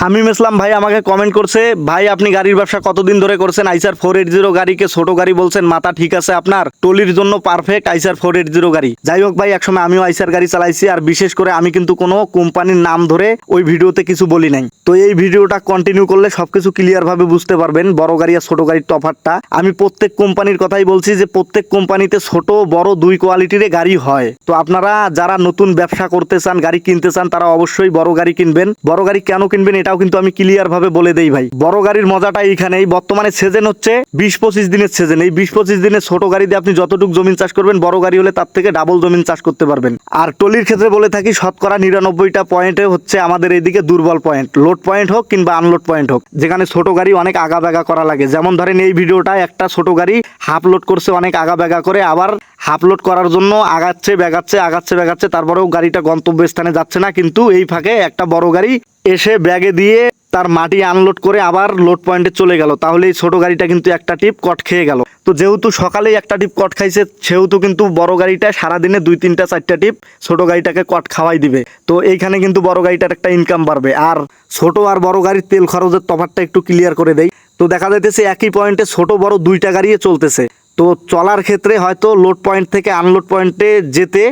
শামীম ইসলাম ভাই আমাকে কমেন্ট করছে, ভাই, আপনি গাড়ির ব্যবসা কতদিন ধরে করছেন? আইসার ফোর এইট জিরো গাড়িকে ছোট গাড়ি বলছেন, মাথা ঠিক আছে আপনার? টলির জন্য পারফেক্ট আইসার ফোর এইট জিরো গাড়ি। যাই হোক ভাই, একসময় আমিও আইসার গাড়ি চালাইছি, আর বিশেষ করে আমি কিন্তু কোনো কোম্পানির নাম ধরে ওই ভিডিওতে কিছু বলি নাই। তো এই ভিডিওটা কন্টিনিউ করলে সবকিছু ক্লিয়ার ভাবে বুঝতে পারবেন, বড় গাড়ি আর ছোট গাড়ির তফাতটা। আমি প্রত্যেক কোম্পানির কথাই বলছি যে, প্রত্যেক কোম্পানিতে ছোট, বড় দুই কোয়ালিটির গাড়ি হয়। তো আপনারা যারা নতুন ব্যবসা করতে চান, গাড়ি কিনতে চান, তারা অবশ্যই বড় গাড়ি কিনবেন। বড় গাড়ি কেন কিনবেন এটাও কিন্তু আমি ক্লিয়ার ভাবে বলে দেই ভাই। বড় গাড়ির মজাটা এইখানেই, বর্তমানে সিজন হচ্ছে বিশ পঁচিশ দিনের সিজন এই বিশ পঁচিশ দিনের ছোট গাড়ি দিয়ে আপনি যতটুকু জমিন চাষ করবেন, বড় গাড়ি হলে তার থেকে ডাবল জমিন চাষ করতে পারবেন। আর টলির ক্ষেত্রে বলে থাকি, শতকরা নিরানব্বইটা পয়েন্টে হচ্ছে আমাদের এদিকে দুর্বল পয়েন্ট লোড পয়েন্ট হোক কিংবা আনলোড পয়েন্ট হোক, যেখানে ছোট গাড়ি অনেক আগা ব্যাগা করা লাগে। যেমন ধরেন এই ভিডিওটা একটা ছোট গাড়ি হাফ লোড করছে, অনেক আগা ব্যাগা করে, আবার হাফ লোড করার জন্য আগাচ্ছে ব্যাগাচ্ছে আগাচ্ছে ব্যাগাচ্ছে তারপরেও গাড়িটা গন্তব্যস্থানে যাচ্ছে না, কিন্তু এই ফাঁকে একটা বড় গাড়ি এসে ব্যাগে দিয়ে তার মাটি আনলোড করে আবার লোড পয়েন্টে চলে গেল। তাহলে এই ছোট গাড়িটা কিন্তু একটা টিপ কট খেয়ে গেল। তো যেহেতু সকালেই একটা টিপ কট খাইছে, সেহেতু কিন্তু বড় গাড়িটা সারাদিনে দুই, তিনটা, চারটা টিপ ছোট গাড়িটাকে কট খাওয়াই দিবে। তো এইখানে কিন্তু বড় গাড়িটার একটা ইনকাম বাড়বে। আর ছোট আর বড় গাড়ির তেল খরচের তফাৎটা একটু ক্লিয়ার করে দেয় তো দেখা যাইতেছে একই পয়েন্টে ছোট বড় দুইটা গাড়িয়ে চলতেছে। তো চলার ক্ষেত্রে হয়তো লোড পয়েন্ট থেকে আনলোড পয়েন্টে যেতে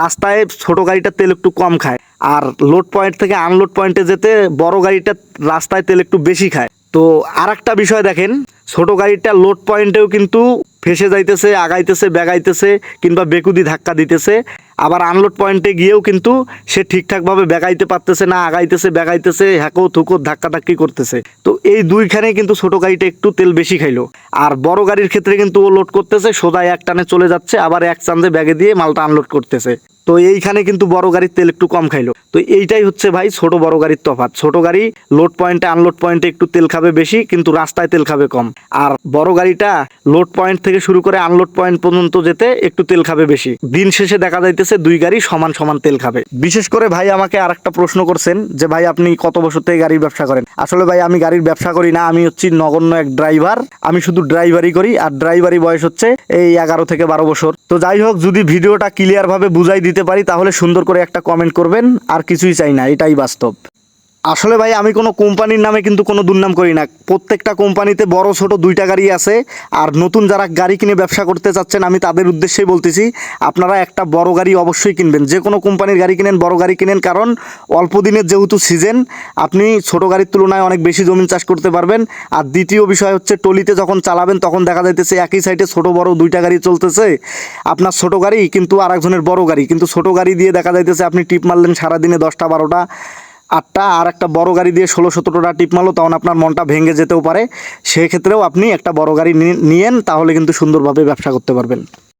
রাস্তায় ছোট গাড়িটা তেল একটু কম খায়। আর লোড পয়েন্ট থেকে আনলোড পয়েন্টে যেতে বড় গাড়িটা রাস্তায় তেল একটু বেশি খায়। তো আর বিষয় দেখেন, ছোট গাড়িটা লোড পয়েন্টেও কিন্তু ফেসে যাইতেছে, আগাইতেছে ব্যাগাইতেছে কিংবা বেকুদি ধাক্কা দিতেছে। আবার আনলোড পয়েন্টে গিয়েও কিন্তু সে ঠিকঠাকভাবে ব্যাগাইতে পারতেছে না, আগাইতেছে ব্যাগাইতেছে হ্যাঁকো, থুকো ধাক্কা ধাক্কি করতেছে। তো এই দুইখানে কিন্তু ছোট গাড়িটা একটু তেল বেশি খাইলো। আর বড় গাড়ির ক্ষেত্রে কিন্তু ও লোড করতেছে, সোজা এক টানে চলে যাচ্ছে, আবার এক চান্দে ব্যাগে দিয়ে মালটা আনলোড করতেছে। তো এইখানে কিন্তু বড় গাড়ির তেল একটু কম খাইলো। তো এইটাই হচ্ছে ভাই ছোট বড় গাড়ির তফাৎ। ছোট গাড়ি লোড পয়েন্টে আনলোড পয়েন্টে একটু তেল খাবে বেশি, কিন্তু রাস্তায় তেল খাবে কম। আর বড় গাড়িটা লোড পয়েন্ট থেকে শুরু করে আনলোড পয়েন্ট পর্যন্ত যেতে একটু তেল খাবে বেশি। দিন শেষে দেখা যাইতেছে দুই গাড়ি সমান সমান তেল খাবে। বিশেষ করে ভাই আমাকে আর একটা প্রশ্ন করছেন যে, ভাই, আপনি কত বছর থেকে গাড়ির ব্যবসা করেন? আসলে ভাই, আমি গাড়ির ব্যবসা করি না, আমি হচ্ছি নগণ্য এক ড্রাইভার আমি শুধু ড্রাইভারই করি, আর ড্রাইভারি বয়স হচ্ছে এই এগারো থেকে বারো বছর। তো যাই হোক, যদি ভিডিওটা ক্লিয়ার ভাবে বুঝাই দিতে পারি তাহলে সুন্দর করে একটা কমেন্ট করবেন আর কিছুই চাই না এটাই বাস্তব। আসলে ভাই, আমি কোনো কোম্পানির নামে কিন্তু কোনো দুর্নাম করি না। প্রত্যেকটা কোম্পানিতে বড়, ছোট দুইটা গাড়ি আছে। আর নতুন যারা গাড়ি কিনে ব্যবসা করতে চাচ্ছেন, আমি তাদের উদ্দেশ্যেই বলতেছি, আপনারা একটা বড় গাড়ি অবশ্যই কিনবেন। যে কোনো কোম্পানির গাড়ি কিনেন, বড় গাড়ি কিনেন, কারণ অল্প দিনের যেহেতু সিজন, আপনি ছোট গাড়ির তুলনায় অনেক বেশি জমিন চাষ করতে পারবেন। আর দ্বিতীয় বিষয় হচ্ছে, টলিতে যখন চালাবেন, তখন দেখা যাইতেছে একই সাইডে ছোট, বড় দুইটা গাড়ি চলতেছে। আপনার ছোট গাড়ি কিন্তু আরেকজনের বড় গাড়ি, কিন্তু ছোট গাড়ি দিয়ে দেখা যাইতেছে, আপনি টিপ মারলেন সারাদিনে দশটা, বারোটা। আটটা আর একটা বড় গাড়ি দিয়ে ষোলো সতেরোটা টিপ মারলো, তখন আপনার মনটা ভেঙে যেতেও পারে। সেক্ষেত্রেও আপনি একটা বড় গাড়ি নিয়ে- নিয়েন, তাহলে কিন্তু সুন্দরভাবে ব্যবসা করতে পারবেন।